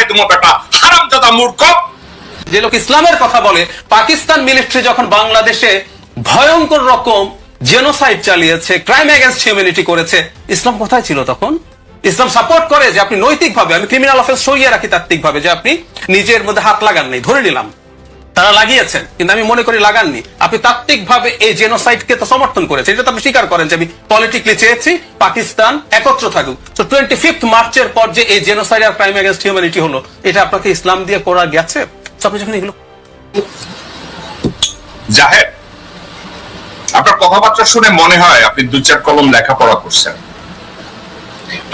ফলাই তোমার বেটা হারাম দাদা মূর্খ। যে লোক ইসলামের কথা বলে, পাকিস্তান মিলিটারি যখন বাংলাদেশে ভয়ঙ্কর রকম জেনোসাইড চালিয়েছে ক্রাইম এগেনস্ট হিউম্যানিটি করেছে, ইসলাম কোথায় ছিল তখন? ইসলাম সাপোর্ট করে যে আপনি নৈতিকভাবে, আমি ক্রিমিনাল অফেন্স সরিয়ে রাখি তাত্ত্বিকভাবে, যে আপনি নিজের মধ্যে হাত লাগান নেই, ধরে নিলাম। তারা লাগিয়েছেন, কিন্তু আমি মনে করি লাগাননি। আপনি তাত্ত্বিকভাবে এই জেনোসাইডকে তো সমর্থন করেছেন, এটা তো আপনি স্বীকার করেন যে আমি পলিটিক্যালি চেয়েছি, পাকিস্তান একত্র থাকুক। তো টোয়েন্টি ফিফথ মার্চের পর যে এই জেনোসাইড আর ক্রাইম এগেনস্ট হিউম্যানিটি হলো, এটা আপনাকে ইসলাম দিয়ে করা গেছে? আপনি যখন এগুলো জাহেদ, আপনার কথাবার্তা শুনে মনে হয় আপনি দু চার কলম লেখাপড়া করছেন।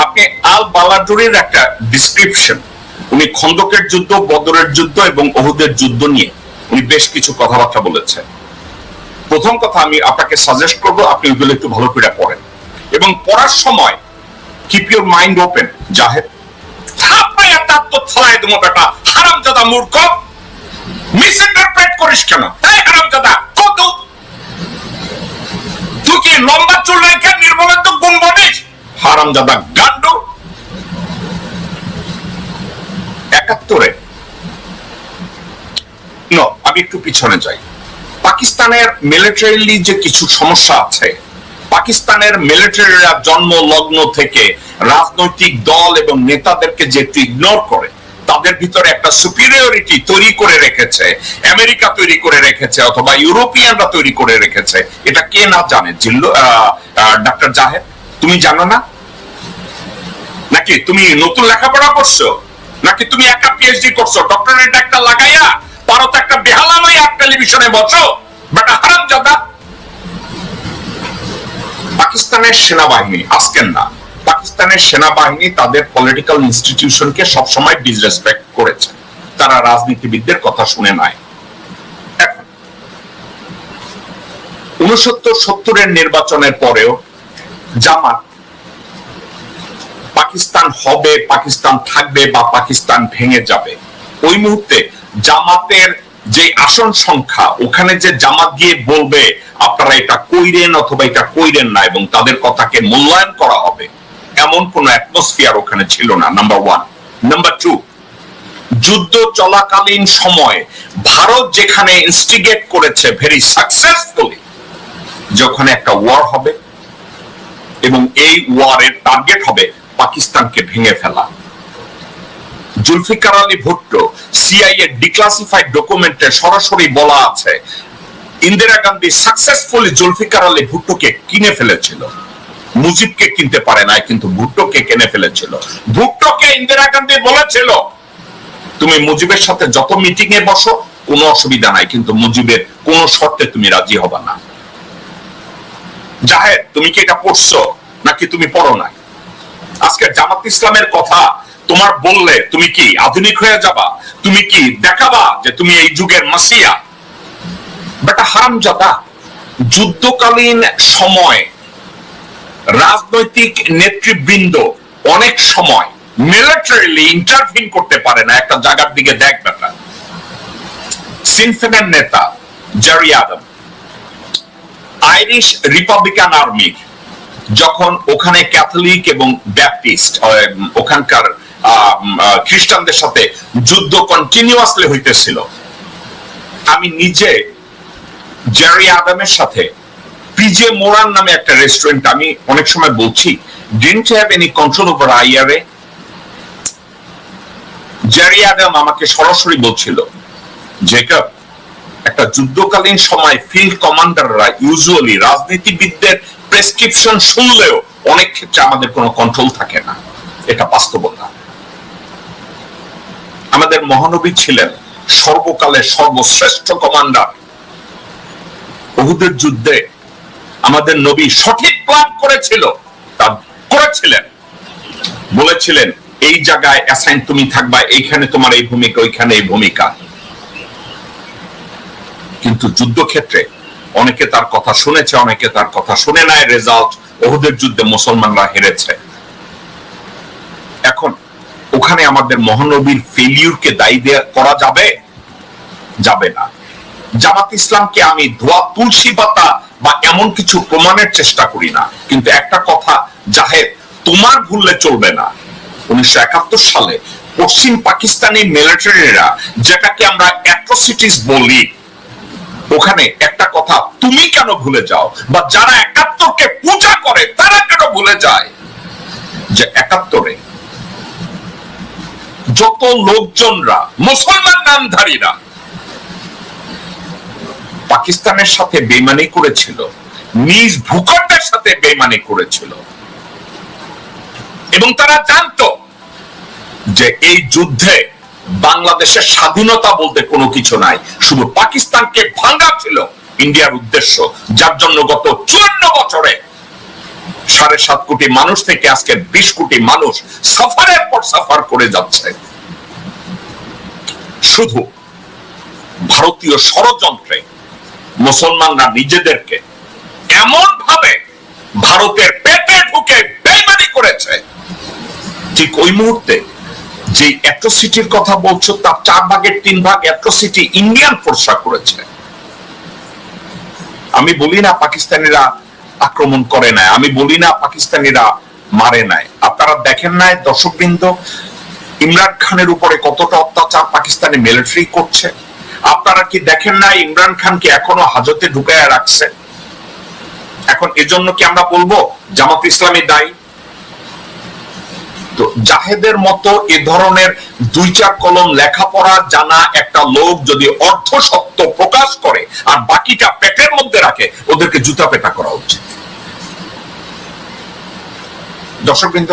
আপনি আল বালাডুরির একটা ডিসক্রিপশন উনি খন্দকের যুদ্ধ, বদরের যুদ্ধ এবং ওহুদের যুদ্ধ নিয়ে উনি বেশ কিছু কথাবার্তা বলেছেন। প্রথম কথা আমি আপনাকে সাজেস্ট করব, আপনি ওইগুলো একটু ভালো করে পড়েন। এবং পড়ার সময় keep your mind open Zahed. হারামজাদা মূর্খ। মিসইন্টারপ্রেট করিস কেন? তুই কি লম্বা চুল রেখে নির্মলের তো গুণ বলিস হারামজাদা গান্ডু একাত্তরে ন আমি একটু পিছনে যাই। পাকিস্তানের মিলিটারিলি যে কিছু সমস্যা আছে, পাকিস্তানের মিলিটারিরা জন্ম লগ্ন থেকে রাজনৈতিক দল এবং নেতাদেরকে যে ইগনোর করে, তাদের ভিতরে একটা সুপিরিয়রিটি তৈরি করে রেখেছে, আমেরিকা তৈরি করে রেখেছে অথবা ইউরোপিয়ানরা তৈরি করে রেখেছে। এটা কে না জানে? ডাক্তার জাহেদ, তুমি জানো না? নাকি তুমি নতুন লেখাপড়া করছ? নাকি তুমি একা পিএইচডি করছ? ডক্টরেট একটা লাগাইয়া পারো তো একটা বেহালা লইয়া টেলিভিশনে বসো, বেটা হারাম জাদা পাকিস্তানের সেনাবাহিনী, আজকের না, পাকিস্তানের সেনাবাহিনী তাদের পলিটিক্যাল ইনস্টিটিউশনকে সবসময় ডিসরেসপেক্ট করেছে। তারা রাজনীতিবিদদের কথা শুনে নাই। উনসত্তর সত্তরের নির্বাচনের পরেও জামাত পাকিস্তান হবে, পাকিস্তান থাকবে বা পাকিস্তান ভেঙে যাবে, ওই মুহূর্তে জামাতের যে আসন সংখ্যা, ওখানে যে জামাত গিয়ে বলবে, আপনারা এটা কইরেন অথবা এটা কইরেন না এবং তাদের কথাকে মূল্যায়ন করা হবে। এমন কোন অ্যাটমসফিয়ার ওখানে ছিল না নাম্বার ওয়ান নাম্বার টু যুদ্ধ চলাকালীন সময় ভারত যেখানে ইনস্টিগেট করেছে ভেরি সাকসেসফুলি যখন একটা ওয়ার হবে এবং এই ওয়ারের টার্গেট হবে পাকিস্তানকে ভেঙে ফেলা। জুলফিকার আলী ভুট্টো সিআইএ ডিক্লাসিফাইড ডকুমেন্টে সরাসরি বলা আছে, ইন্দিরা গান্ধী সাকসেসফুলি জুলফিকার আলী ভুট্টোকে কিনে ফেলেছিল। মুজিবকে কিনতে পারে না কিন্তু ভুট্টোকে কিনে ফেলেছিল। ভুট্টোকে ইন্দিরা গান্ধী বলেছিল, তুমি মুজিবের সাথে যত মিটিং এ বসো, কোনো অসুবিধা নাই, কিন্তু মুজিবের কোন শর্তে তুমি রাজি হবা না। জাহেদ, তুমি কি এটা পড়ছো? নাকি তুমি পড়ো নাই? আজকে জামাত ইসলামের কথা তোমার বললে তুমি কি আধুনিক হয়ে যাবা? তুমি কি দেখাবা যে তুমি এই যুগের মাসিয়া? বেটা হারামজাদা, যুদ্ধকালীন সময় রাজনৈতিক নেতৃবৃন্দ অনেক সময় মিলিটারিলি ইন্টারভিন করতে পারে না। একটা জায়গার দিকে দেখ বেটা। সিনফেনের নেতা জারি আদম, আইরিশ রিপাবলিকান আর্মির যখন ওখানে ক্যাথলিক এবং ব্যাপটিস্ট ওখানকার খ্রিস্টানদের সাথে যুদ্ধ কন্টিনিউয়াসলি হইতেছিল। আমি নিজে জেরি আদামের সাথে পিজে মোরান নামে একটা রেস্টুরেন্ট আমি অনেক সময় বলছি didn't have any control over IRA Gerry Adams আমাকে সরাসরি বলছিল জেকব একটা যুদ্ধকালীন সময় ফিল্ড কমান্ডাররা ইউজুয়ালি রাজনীতিবিদদের প্রেসক্রিপশন শুনলেও অনেক ক্ষেত্রে আমাদের কোনো কন্ট্রোল থাকে না। এটা বাস্তবতা। আমাদের মহানবী ছিলেন সর্বকালের সর্বশ্রেষ্ঠ কমান্ডার বহুদের যুদ্ধে আমাদের নবী সঠিক প্ল্যান করেছিল, তা করেছিলেন। বলেছিলেন, এই জায়গায় অ্যাসাইন তুমি থাকবা, এইখানে তোমার এই ভূমিকা, ওইখানে এই ভূমিকা। কিন্তু যুদ্ধক্ষেত্রে অনেকে তার কথা শুনেছে, অনেকে তার কথা শুনে নাই। রেজাল্ট ওহুদের যুদ্ধে মুসলমানরা হেরেছে। এখন ওখানে আমাদের মহানবীর ফেলিউরকে দায়ী করা যাবে? যাবে না। জামাত ইসলামকে আমি ধোয়া, তুলসী পাতা বা এমন কিছু প্রমাণের চেষ্টা করি না। কিন্তু একটা কথা, জাহেদ, তোমার ভুললে চলবে না। উনিশশো একাত্তর সালে পশ্চিম পাকিস্তানি মিলিটারিরা যেটাকে আমরা অ্যাট্রোসিটিস বলি, ওখানে একটা কথা, তুমি কেন ভুলে যাও? বা যারা একাত্তরকে পূজা করে, তারা কেন ভুলে যায়? যে একাত্তরে যত লোকজনরা, মুসলমান নামধারীরা, পাকিস্তানের সাথে বেমানি করেছিল, নিজ ভূখণ্ডের সাথে বেমানি করেছিল। এবং তারা জানতো যে এই যুদ্ধে বাংলাদেশের স্বাধীনতা বলতে কোনো কিছু নাই। শুধু পাকিস্তানকে ভাঙ্গা ছিল ইন্ডিয়ার উদ্দেশ্য, যার জন্য গত চুয়ান্ন বছরে সাড়ে সাত কোটি মানুষ থেকে আজকে বিশ কোটি মানুষ সাফারের পর সাফার করে যাচ্ছে। শুধু ভারতীয় ষড়যন্ত্রে মুসলমানরা নিজেদেরকে এমন ভাবে ভারতের পেটে ঢুকে বেমানি করেছে, ঠিক ওই মুহূর্তে যে অ্যাট্রোসিটির কথা বলছো, তার চার ভাগের তিন ভাগ অ্যাট্রোসিটি ইন্ডিয়ান ফোর্সরা করেছে। আমি বলি না পাকিস্তানিরা আক্রমণ করে নাই, আমি বলি না পাকিস্তানিরা মারে নাই। আপনারা দেখেন নাই দর্শকবৃন্দ ইমরান খানের উপরে কতটা অত্যাচার পাকিস্তানি মিলিটারি করছে? আপনারা কি দেখেন না ইমরান খানকে এখনও হাজতে ঢুকায় রাখছে? এখন এজন্য কি আমরা বলব, জামাত ইসলামী দায়ী? তো জাহেদের মতো এ ধরনের দুই চার কলম লেখাপড়া জানা একটা লোক যদি অর্ধ সত্য প্রকাশ করে আর বাকিটা পেটের মধ্যে রাখে, ওদেরকে জুতা পেটা করা উচিত। দর্শকবৃন্দ,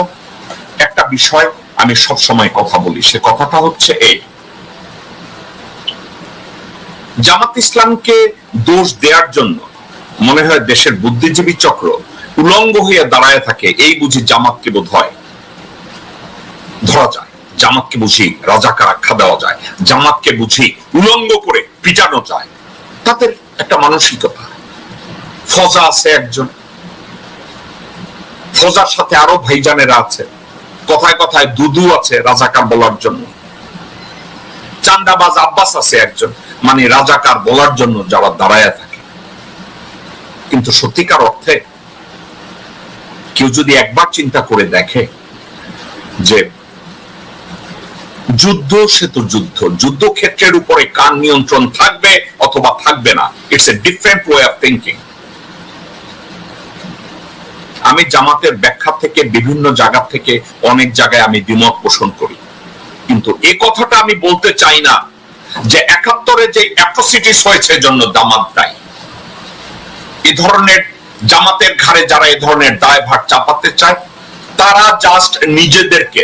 একটা বিষয় আমি সব সময় কথা বলি। সে কথাটা হচ্ছে এই। জামাত ইসলামকে দোষ দেওয়ার জন্য মনে হয় দেশের বুদ্ধিজীবী চক্র উলঙ্গ হয়ে দাঁড়ায় থাকে, এই বুঝি জামাতকে বোধ হয়। ধরা যায়, জামাতকে বুঝি রাজাকার আখ্যা দেওয়া যায়, জামাতকে বুঝি উলঙ্গ করে পিটানো যায়। তাদের একটা মানসিকতা। ফজা আছে একজন। ফজার সাথে আরও ভাইজানেরা আছে। কথায় কথায় দুদু আছে রাজাকার বলার জন্য। চান্দাবাজ আব্বাস আছে একজন মানে রাজাকার বলার জন্য যারা দাঁড়ায় থাকে। কিন্তু সত্যিকার অর্থে কেউ যদি একবার চিন্তা করে দেখে যে যুদ্ধ সে তো যুদ্ধ, যুদ্ধক্ষেত্রের উপরে কার নিয়ন্ত্রণ থাকবে অথবা থাকবে না it's a different way of thinking আমি জামাতের ব্যাখ্যা থেকে বিভিন্ন জায়গা থেকে অনেক জায়গায় আমি দ্বিমত পোষণ করি। কিন্তু এ কথাটা আমি বলতে চাই না যে একাত্তরে যে অ্যাট্রোসিটিস হয়েছে জন্য দামাত দায়ী। এ ধরনের জামাতের ঘাড়ে যারা এ ধরনের দায়ভার চাপাতে চায়, তারা জাস্ট নিজেদেরকে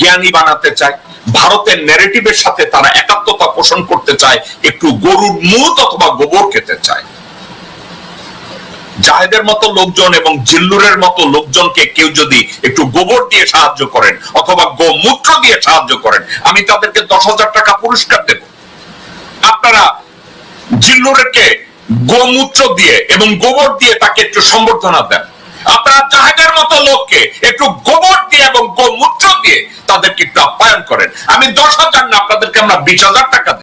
জ্ঞানী বানাতে চায়। ভারতের ন্যারেটিভের সাথে তারা একাত্মতা পোষণ করতে চায়, একটু গরুর মুত অথবা গোবর খেতে চায়। জাহেদের মতো লোকজন এবং জিল্লুরের মতো লোকজনকে কেউ যদি একটু গোবর দিয়ে সাহায্য করেন অথবা গোমূত্র দিয়ে সাহায্য করেন, আমি তাদেরকে দশ হাজার টাকা পুরস্কার দেব। আপনারা জিল্লুরকে গোমূত্র দিয়ে এবং গোবর দিয়ে তাকে একটু সম্বর্ধনা দেন। আপনারা জাহেদের মতো লোককে একটু গোবর দিয়ে এবং গোমূত্র দিয়ে তাদেরকে একটু আপ্যায়ন করেন। আমি দশ হাজার না, আপনাদেরকে আমরা বিশ হাজার টাকা